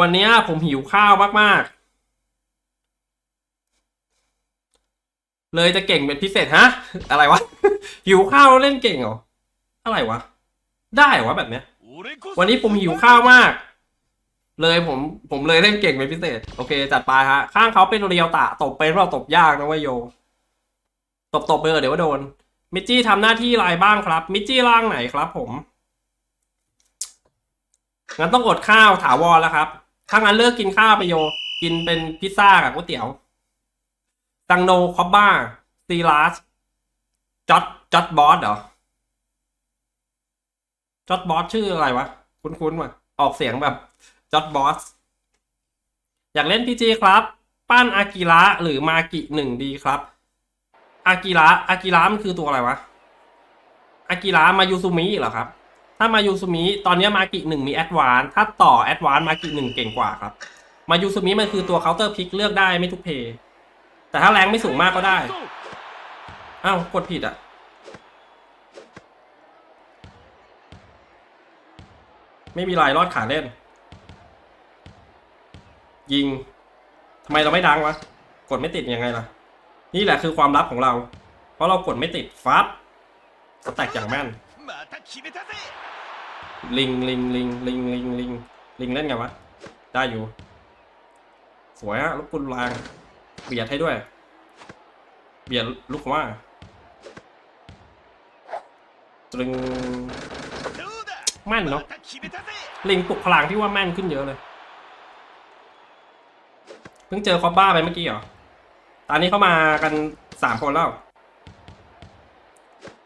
วันนี้ผมหิวข้าวมาก ๆ เลยจะเก่งเป็นพิเศษฮะ อะไรวะ หิวข้าวเล่นเก่งเหรอ อะไรวะ ได้เหรอวะแบบเนี้ย วันนี้ผมหิวข้าวมาก เลยผมผมเลยเล่นเก่งเป็นพิเศษ โอเค จัดไปฮะ ข้างเขาเป็นเรียวตะ ตบเป็นเราตบยากนะว้ยโย ตบตบไปเถอเดี๋ยวว่าโดน มิจี้ทำหน้าที่อะไรบ้างครับ มิจจี้ร่างไหนครับผม งั้นต้องอดข้าวถาวรแล้วครับ ถ้างั้นเลิกกินข้าวไปโย กินเป็นพิซซ่ากับก๋วยเตี๋ยวตังโนคอบบ้าซีลาสจอดจอดบอสเหรอจอดบอสชื่ออะไรวะ คุ้นๆว่ะ ออกเสียงแบบจอดบอสอยากเล่นพีจีครับ ปั้นอากิระหรือมากิหนึ่งดีครับ อากิระอากิระมันคือตัวอะไรวะอากิระมายูซุมิเหรอครับ ถ้ามายูซุมิตอนนี้มากิหนึ่งมีแอดวานถ้าต่อแอดวานมากิหนึ่งเก่งกว่าครับ มายูซุมิมันคือตัวเคาน์เตอร์พิกเลือกได้ไม่ทุกเพย์แต่ถ้าแรงไม่สูงมากก็ได้อ้าวกดผิดอะไม่มีลายรอดขาเล่น ยิงทำไมเราไม่ดังวะ กดไม่ติดยังไงล่ะ นี่แหละคือความลับของเรา เพราะเรากดไม่ติดฟับสแต็กอย่างแม่น また決めたぜ ลิงลิงลิงลิงลิงลิงลิงเล่นไงวะ ได้อยู่ สวยอะลูกกุลแรงเบียดให้ด้วย เบียดลูกว่าตรึง どうだแม่นเนาะ また決めたぜ ลิงปลุกพลังที่ว่าแม่นขึ้นเยอะเลย เพิ่งเจอคอบบ้าไปเมื่อกี้เหรอ ตอนนี้เข้ามากันสามคนแล้ว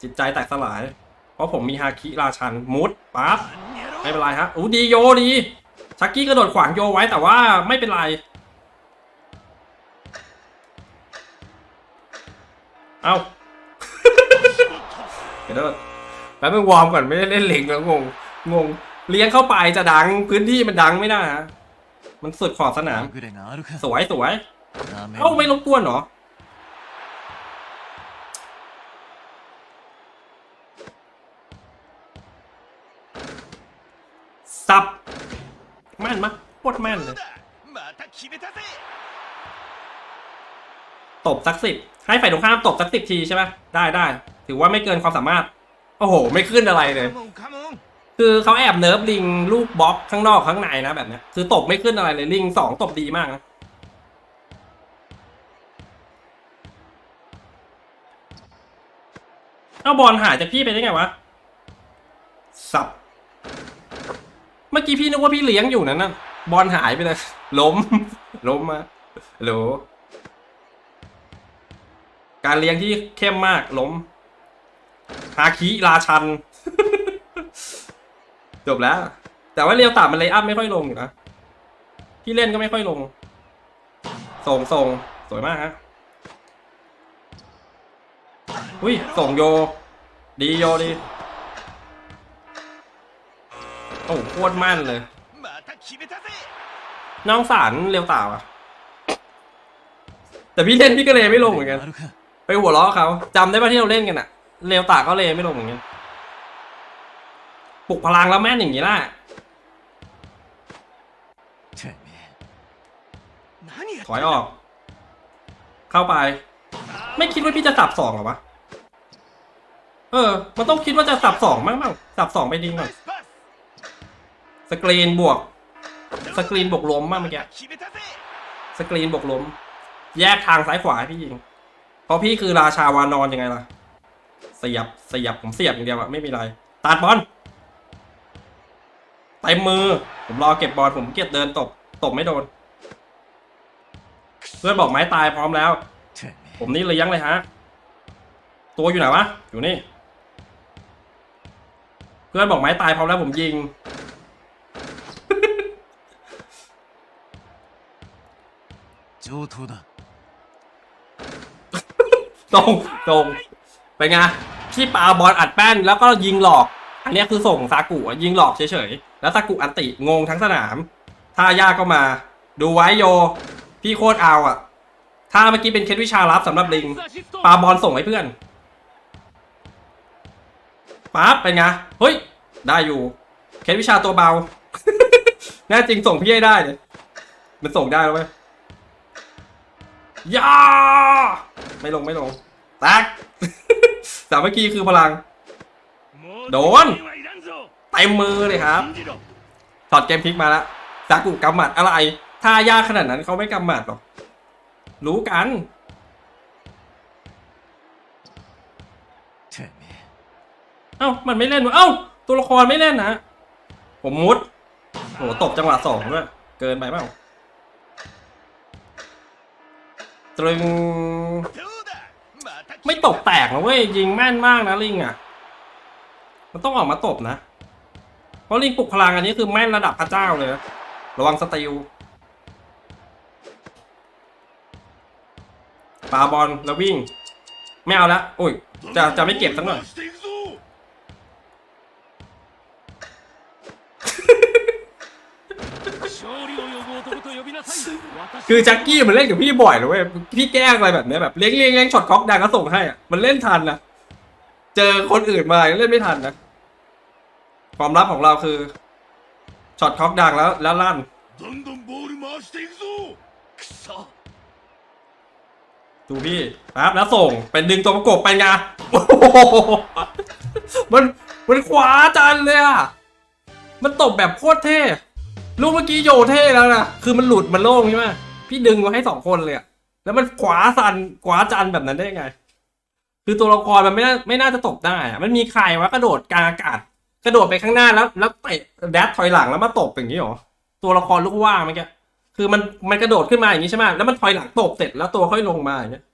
จิตใจแตกสลาย เพ ราะผมมีฮาคิราชันมุดปั๊บไม่เป็นไรฮะอู้ดีโยดีชักกี้กระโดดขวางโยไว้แต่ว่าไม่เป็นไรเอาเดี๋ยวแป๊บนึงวอร์มก่อนไม่ได้เล่นเล็งแล้วงงงงเลี้ยงเข้าไปจะดังพื้นที่มันดังไม่ได้ฮะมันสุดขอบสนาม สวยสวยเอ้าไม่รบกวนเหรอ สับแม่นมะโคตรแม่นเลยตบสักสิบให้ฝ่ายตรงข้ามตบสักสิบทีใช่ไหมได้ได้ถือว่าไม่เกินความสามารถ โอ้โห ไม่ขึ้นอะไรเลย คือเขาแอบเนิร์ฟลิงลูกบล็อกข้างนอกข้างในนะแบบนี้คือตบไม่ขึ้นอะไรเลยลิงสองตบดีมากนะเอาบอลหายจากพี่ไปได้ไงวะ สับ เมื่อกี้พี่นึกว่าพี่เลี้ยงอยู่นั่นน่ะ บอลหายไปเลย ล้ม ล้มมาโหลการเลี้ยงที่เข้มมากล้ม ฮาคิราชัน จบแล้ว แต่ว่าเรียวตามันเลยอัพไม่ค่อยลงอยู่นะพี่เล่นก็ไม่ค่อยลง ส่งส่งสวยมากฮะ อุ้ย ส่งโย ดีโยดี โอ้โคตรมั่นเลย น้องสารเร็วตาวอะแต่พี่เล่นพี่ก็เลยไม่ลงเหมือนกัน ไปหัวล้อเขาจำได้ป่ะที่เราเล่นกันอะเร็วตาก็เลยไม่ลงเหมือนกันปลุกพลังแล้วแม่นอย่างนี้ล่ะถอยออก เข้าไป ไม่คิดว่าพี่จะสับสองหรอวะ เออ มันต้องคิดว่าจะสับสองมั้งมั้งสับสองไปดิงก่อน สกรีนบวก สกรีนบวกล้มมากเมื่อกี้สกรีนบวกล้ม แยกทางซ้ายขวาพี่ยิงเพราะพี่คือราชาวานอนยังไงล่ะ เสียบเสียบผมเสียบอย่างเดียวอะไม่มีไรตัดบอลเต็มมือ ผมรอเก็บบอลผมเกียดเดินตบตบไม่โดน เพื่อนบอกไม้ตายพร้อมแล้ว ผมนี่เลยยังเลยฮะ ตัวอยู่ไหนวะ อยู่นี่ เพื่อนบอกไม้ตายพร้อมแล้วผมยิง 上等だ ตรงตรงเป็นไงที่ปาบอลอัดแป้นแล้วก็ยิงหลอก อันเนี้ยคือส่งซากุอะยิงหลอกเฉยๆ แล้วซากุอันติงงทั้งสนาม ถ้ายากก็มา ดูไว้โย พี่โคตรเอาอ่ะ ถ้าเมื่อกี้เป็นเคล็ดวิชาลับสำหรับลิง アシスト ปาบอลส่งให้เพื่อนปั๊บเป็นไง เฮ้ย ได้อยู่ เคล็ดวิชาตัวเบา แน่จริงส่งพี่ให้ได้เลยมันส่งได้แล้วเว้ย ยาไม่ลงไม่ลงแตกสามื่อกี้คือพลัง โดนเต็มมือเลยครับถอดเกมพลิกมาละซากุกำหมัดอะไรถ้ายากขนาดนั้นเขาไม่กำหมัดหรอก รู้กันเอ้ามันไม่เล่นวะเอ้าตัวละครไม่เล่นนะผมมุดโหตบจังหวะสองด้วยเกินไปเปล่า ตรึงไม่ตกแตกนะเว้ยยิงแม่นมากนะลิงอะ มันต้องออกมาตบนะ เพราะลิงปลุกพลังอันนี้คือแม่นระดับพระเจ้าเลยระวังสติลปาบอลแล้ววิ่ง ไม่เอาละโอ้ย จะจะไม่เก็บสักหน่อย คือแจ็คกี้มันเล่นกับพี่บ่อยนะเว้ยพี่แกล้งอะไรแบบเนี้ยแบบเลี้ยงเลี้ยงเลี้ยงช็อตค็อกดังก็ส่งให้อะมันเล่นทันนะเจอคนอื่นมาเล่นไม่ทันนะความลับของเราคือช็อตค็อกดังแล้วแล้วลั่นดูพี่ครับแล้วส่งเป็นดึงตัวประกบไปไงมันมันขวาจันเลยอะมันตบแบบโคตรเท่ ลูกเมื่อกี้โยเท่แล้วนะคือมันหลุดมันโล่งใช่ไหมพี่ดึงมาให้สองคนเลยอะแล้วมันขวาสันขวาจันแบบนั้นได้ยังไง คือตัวละครมันไม่น่าไม่น่าจะตบได้อะมันมีใครวะกระโดดกลางอากาศ กระโดดไปข้างหน้าแล้ว แล้วเตะแดดถอยหลังแล้วมาตบอย่างนี้หรอตัวละครลูกว่างเมื่อกี้คือมันมันกระโดดขึ้นมาอย่างนี้ใช่ไหมแล้วมันถอยหลังตบเสร็จแล้วตัวค่อยลงมาอย่างเงี้ย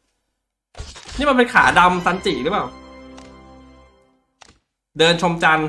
นี่มันเป็นขาดำซันจิหรือเปล่า เดินชมจันทร์